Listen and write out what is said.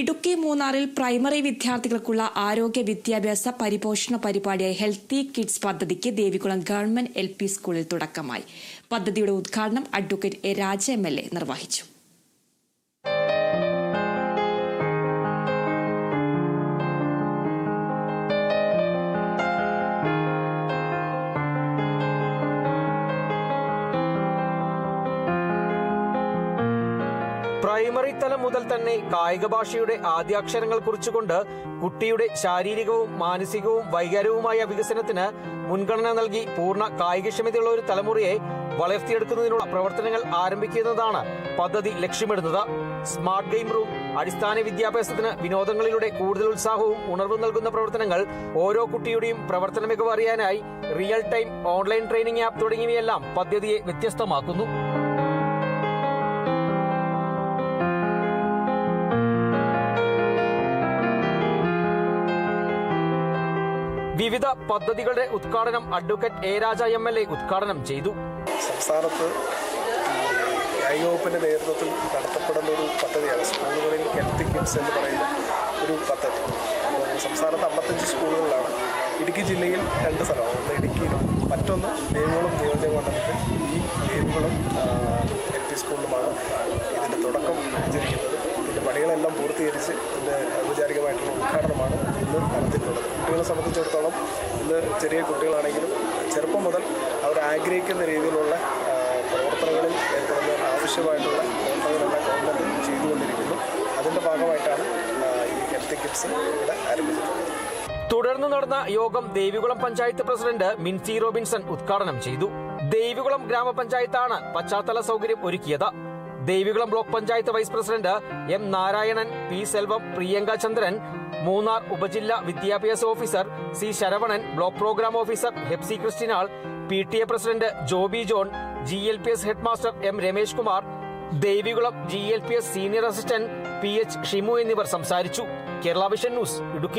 ഇടുക്കി മൂന്നാറിൽ പ്രൈമറി വിദ്യാർത്ഥികൾക്കുള്ള ആരോഗ്യ വിദ്യാഭ്യാസ പരിപോഷണ പരിപാടിയായ ഹെൽത്തി കിഡ്സ് പദ്ധതിക്ക് ദേവികുളം ഗവൺമെന്റ് എൽ സ്കൂളിൽ തുടക്കമായി. പദ്ധതിയുടെ ഉദ്ഘാടനം അഡ്വക്കേറ്റ് എ രാജ എ നിർവഹിച്ചു. പ്രൈമറി തലം മുതൽ തന്നെ കായിക ഭാഷയുടെ ആദ്യാക്ഷരങ്ങൾ കുറിച്ചുകൊണ്ട് കുട്ടിയുടെ ശാരീരികവും മാനസികവും വൈകാരികവുമായ വികസനത്തിന് മുൻഗണന നൽകി പൂർണ കായികക്ഷമതയുള്ള ഒരു തലമുറയെ വളർത്തിയെടുക്കുന്നതിനുള്ള പ്രവർത്തനങ്ങൾ ആരംഭിക്കുന്നതാണ് പദ്ധതി ലക്ഷ്യമിടുന്നത്. സ്മാർട്ട് ഗെയിം റൂം അടിസ്ഥാന വിദ്യാഭ്യാസത്തിന് വിനോദങ്ങളിലൂടെ കൂടുതൽ ഉത്സാഹവും ഉണർവ് നൽകുന്ന പ്രവർത്തനങ്ങൾ ഓരോ കുട്ടിയുടെയും പ്രവർത്തന മികവ് അറിയാനായി real time online training app തുടങ്ങിയവയെല്ലാം പദ്ധതിയെ വ്യത്യസ്തമാക്കുന്നു. വിവിധ പദ്ധതികളുടെ ഉദ്ഘാടനം advocate A Raja M L A ഉദ്ഘാടനം ചെയ്തു. സംസ്ഥാനത്ത് ഐ വകുപ്പിന്റെ നേതൃത്വത്തിൽ നടത്തപ്പെടുന്ന ഒരു പദ്ധതിയാണ്. സ്കൂളുകളിൽ ഹെൽത്ത് കിഡ്സ് എന്ന് പറയുന്ന ഒരു പദ്ധതി. സംസ്ഥാനത്ത് അമ്പത്തഞ്ച് സ്കൂളുകളിലാണ്. ഇടുക്കി ജില്ലയിൽ രണ്ട് സ്ഥലമാണ് ഒന്ന് ഇടുക്കിയിലും മറ്റൊന്ന് ദേവികുളം നിയോജക മണ്ഡലത്തിൽ ഈ ദേവികുളം എൽ പി സ്കൂളിലുമാണ് ഇതിന്റെ തുടക്കം കുറിച്ചിരിക്കുന്നത്. ഇതിന്റെ പണികളെല്ലാം പൂർത്തീകരിച്ച് ഇതിന്റെ ഔപചാരികമായിട്ടുള്ള ഉദ്ഘാടനമാണ് ഇന്ന് നടത്തിയിട്ടുള്ളത്. കുട്ടികളെ സംബന്ധിച്ചിടത്തോളം ഇന്ന് ചെറിയ കുട്ടികളാണെങ്കിലും ചെറുപ്പം മുതൽ അവർ ആഗ്രഹിക്കുന്ന രീതിയിലുള്ള പ്രവർത്തനങ്ങളിൽ ഏർപ്പെടുന്നതിന് ആവശ്യമായിട്ടുള്ള പ്രവർത്തനങ്ങളെല്ലാം ഗവൺമെന്റ് ചെയ്തുകൊണ്ടിരിക്കുന്നു. അതിന്റെ ഭാഗമായിട്ടാണ് ഈ ഹെൽത്ത് കിറ്റ്സ് ഇവിടെ ആരംഭിച്ചിട്ടുള്ളത് തുടർന്ന് നടന്ന യോഗം ദേവികുളം പഞ്ചായത്ത് പ്രസിഡന്റ് മിൻസി റോബിൻസൺ ഉദ്ഘാടനം ചെയ്തു. ദേവികുളം ഗ്രാമപഞ്ചായത്താണ് പശ്ചാത്തല സൗകര്യം ഒരുക്കിയത്. Devikulam block panchayat vice president M Narayanan P Selvam Priyanka Chandran Munnar ഉപജില്ലാ വിദ്യാഭ്യാസ officer C Saravanan block programme officer Hepsy Christinal P T A president Joby John G L P S headmaster M Ramesh Kumar Devikulam G L P S senior assistant P H Shimu എന്നിവർ സംസാരിച്ചു. Kerala vision news Idukki.